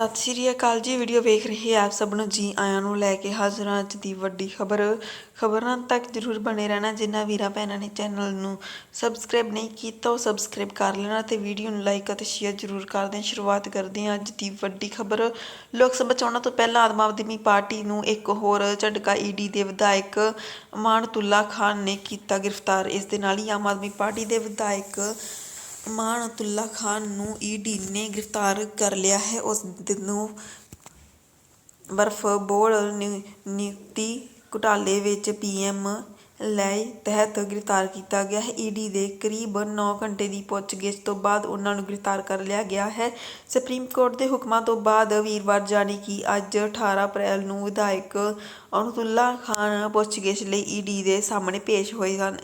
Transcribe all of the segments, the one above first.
ਸਤਿ ਸ਼੍ਰੀ ਅਕਾਲ ਜੀ, ਵੀਡੀਓ ਵੇਖ ਰਹੇ ਆਪ ਸਭ ਨੂੰ। ਜੀ ਆਇਆਂ ਨੂੰ ਲੈ ਕੇ ਹਾਜ਼ਰ ਹਾਂ ਅੱਜ ਦੀ ਵੱਡੀ ਖਬਰ। ਖਬਰਾਂ ਤੱਕ ਜਰੂਰ ਬਣੇ ਰਹਿਣਾ, ਜਿਨ੍ਹਾਂ ਵੀਰਾਂ ਭੈਣਾਂ ਨੇ ਚੈਨਲ ਨੂੰ ਸਬਸਕ੍ਰਾਈਬ ਨਹੀਂ ਕੀਤਾ, ਉਹ ਸਬਸਕ੍ਰਾਈਬ ਕਰ ਲੈਣਾ ਤੇ ਵੀਡੀਓ ਨੂੰ ਲਾਈਕ ਅਤੇ ਸ਼ੇਅਰ ਜਰੂਰ ਕਰਦੇ ਹਾਂ ਸ਼ੁਰੂਆਤ ਕਰਦੇ ਹਾਂ ਅੱਜ ਦੀ ਵੱਡੀ ਖਬਰ। ਲੋਕ ਸਭਾ ਚੋਣਾਂ ਤੋਂ ਪਹਿਲਾਂ ਆਮ ਆਦਮੀ ਪਾਰਟੀ ਨੂੰ ਇੱਕ ਹੋਰ ਝਟਕਾ ਈਡੀ ਦੇ ਵਿਧਾਇਕ ਅਮਾਨਤੁੱਲਾ ਖਾਨ ਨੇ ਕੀਤਾ ਗ੍ਰਿਫਤਾਰ। ਇਸ ਦੇ ਨਾਲ ਹੀ ਆਮ ਆਦਮੀ ਪਾਰਟੀ ਦੇ ਵਿਧਾਇਕ ਅਮਾਨਤੁੱਲਾ ਖਾਨ ਨੂੰ ਈਡੀ ਨੇ ਗ੍ਰਿਫਤਾਰ ਕਰ ਲਿਆ ਹੈ। ਉਸ ਨੂੰ ਬਰਫ ਨਿਯੁਕਤੀ ਘੁਟਾਲੇ ਵਿੱਚ ਪੀਐਮ ਲੈ ਤਹਿਤ ਗ੍ਰਿਫਤਾਰ ਕੀਤਾ ਗਿਆ ਹੈ। ਈਡੀ ਦੇ ਕਰੀਬ 9 ਘੰਟੇ ਦੀ ਪੁੱਛਗਿੱਛ ਤੋਂ ਬਾਅਦ ਉਹਨਾਂ ਨੂੰ ਗ੍ਰਿਫਤਾਰ ਕਰ ਲਿਆ ਗਿਆ ਹੈ। ਸੁਪਰੀਮ ਕੋਰਟ ਦੇ ਹੁਕਮਾਂ ਤੋਂ ਬਾਅਦ ਵੀਰਵਾਰ ਜਾਣੀ ਕਿ ਅੱਜ 18 ਅਪ੍ਰੈਲ ਨੂੰ ਵਿਧਾਇਕ ਅਮਾਨਤੁੱਲਾ ਖਾਨ ਪੁੱਛਗਿੱਛ ਲਈ ਈਡੀ ਦੇ ਸਾਹਮਣੇ ਪੇਸ਼ ਹੋਏ ਸਨ।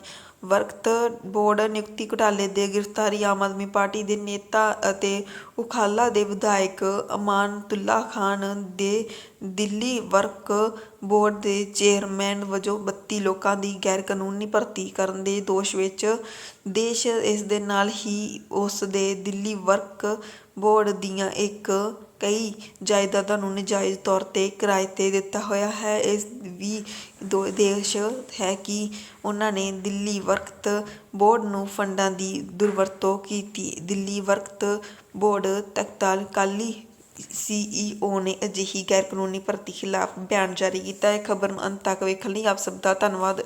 ਵਕਤ ਬੋਰਡ ਨਿਯੁਕਤੀ ਘੁਟਾਲੇ ਦੇ ਗ੍ਰਿਫਤਾਰੀ ਆਮ ਆਦਮੀ ਪਾਰਟੀ ਦੇ ਨੇਤਾ ਅਤੇ ਉਖਾਲਾ ਦੇ ਵਿਧਾਇਕ ਅਮਾਨਤੁੱਲਾ ਖਾਨ ਦੇ ਦਿੱਲੀ ਵਰਕ ਬੋਰਡ ਦੇ ਚੇਅਰਮੈਨ ਵਜੋਂ 32 ਲੋਕਾਂ ਦੀ ਗੈਰ ਕਾਨੂੰਨੀ ਭਰਤੀ ਕਰਨ ਦੇ ਦੋਸ਼ ਵਿੱਚ ਦੇਸ਼ ਇਸ ਦੇ ਨਾਲ ਹੀ ਉਸ ਦੇ ਦਿੱਲੀ ਵਰਕ ਬੋਰਡ ਦੀਆਂ ਇੱਕ ਕਈ ਜਾਇਦਾਦਾਂ ਨੂੰ ਨਾਜਾਇਜ਼ ਤੌਰ ਤੇ ਕਿਰਾਏ ਤੇ ਦਿੱਤਾ ਹੋਇਆ ਹੈ। ਇਸ ਵੀ ਦੋ ਦੇਸ਼ ਹੈ ਕਿ ਉਹਨਾਂ ਨੇ ਦਿੱਲੀ ਵਕਤ ਬੋਰਡ ਨੂੰ ਫੰਡਾਂ ਦੀ ਦੁਰਵਰਤੋਂ ਕੀਤੀ। ਦਿੱਲੀ ਵਕਤ ਬੋਰਡ ਤਖਤਾਲ ਤਤਕਾਲੀ ਸੀਈਓ ਨੇ ਅਜਿਹੀ ਗੈਰ ਕਾਨੂੰਨੀ ਭਰਤੀ ਖਿਲਾਫ ਬਿਆਨ ਜਾਰੀ ਕੀਤਾ ਹੈ। ਖਬਰ ਨੂੰ ਅੰਤ ਤੱਕ ਵੇਖਣ ਲਈ ਆਪ ਸਭ ਦਾ ਧੰਨਵਾਦ।